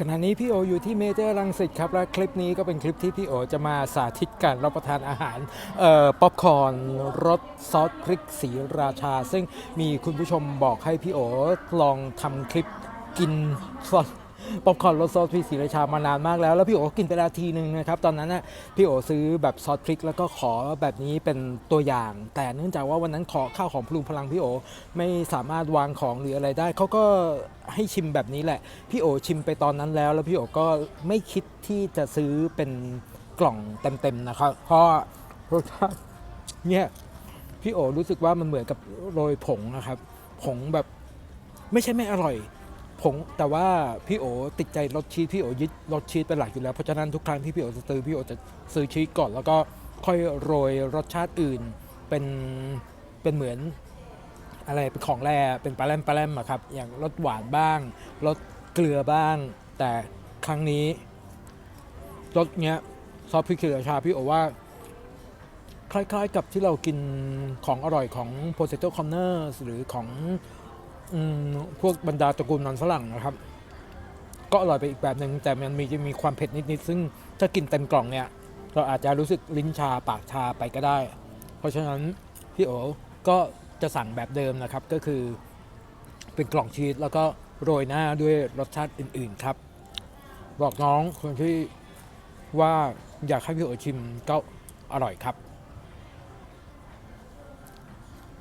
ขณะนี้พี่โออยู่ที่เมเจอร์รังสิตครับ และคลิปนี้ก็เป็นคลิปที่พี่โอจะมาสาธิตการรับประทานอาหารเอ่อป๊อปคอร์นรสซอสพริกสีราชา ซึ่งมีคุณผู้ชมบอกให้พี่โอลองทำคลิปกินซอส ป๊อปคอร์นรสซอสพริกสีราชามานานมากแล้ว แล้วพี่โอก็กินไปแล้วทีนึงนะครับตอนนั้นน่ะพี่โอซื้อแบบซอสพริกแล้วก็ขอแบบนี้เป็นตัวอย่าง แต่เนื่องจากว่าวันนั้นขอข้าวของพลุงพลังพี่โอไม่สามารถวางของหรืออะไรได้เขาก็ให้ชิมแบบนี้แหละ พี่โอชิมไปตอนนั้นแล้ว แล้วพี่โอก็ไม่คิดที่จะซื้อเป็นกล่องเต็มๆนะครับเพราะรสชาติเนี่ยพี่โอรู้สึกว่ามันเหมือนกับโรยผงนะครับ ผงแบบไม่ใช่ไม่อร่อย ผงแต่ว่าพี่โอติดใจรสชีสพี่โอยึดรสชีสเป็นหลักอยู่แล้วเพราะฉะนั้นทุกครั้งที่พี่โอจะซื้อพี่โอจะซื้อชีสก่อน แล้วก็ค่อยโรยรสชาติอื่นเป็นเป็นเหมือนอะไรเป็นของแร่เป็นปลาแรมปลาแรมอะครับอย่างรสหวานบ้างรสเกลือบ้าง แต่ครั้งนี้รสเนี้ยซอสพริกเกลือชาพี่โอว่า คล้ายๆกับที่เรากินของอร่อยของ Potato Corners หรือของ พวกบรรดาตระกูลมันฝรั่งนะครับ ก็อร่อยไปอีกแบบหนึ่งแต่มันมีจะมีความเผ็ดนิดๆซึ่งถ้ากินเต็มกล่องเนี่ยเราอาจจะรู้สึกลิ้นชาปากชาไปก็ได้ เพราะฉะนั้นพี่โอ๋ก็จะสั่งแบบเดิมนะครับก็คือเป็นกล่องชีสแล้วก็โรยหน้าด้วยรสชาติอื่น ๆครับ บอกน้องคนที่ว่าอยากให้พี่โอ๋ชิมก็อร่อยครับ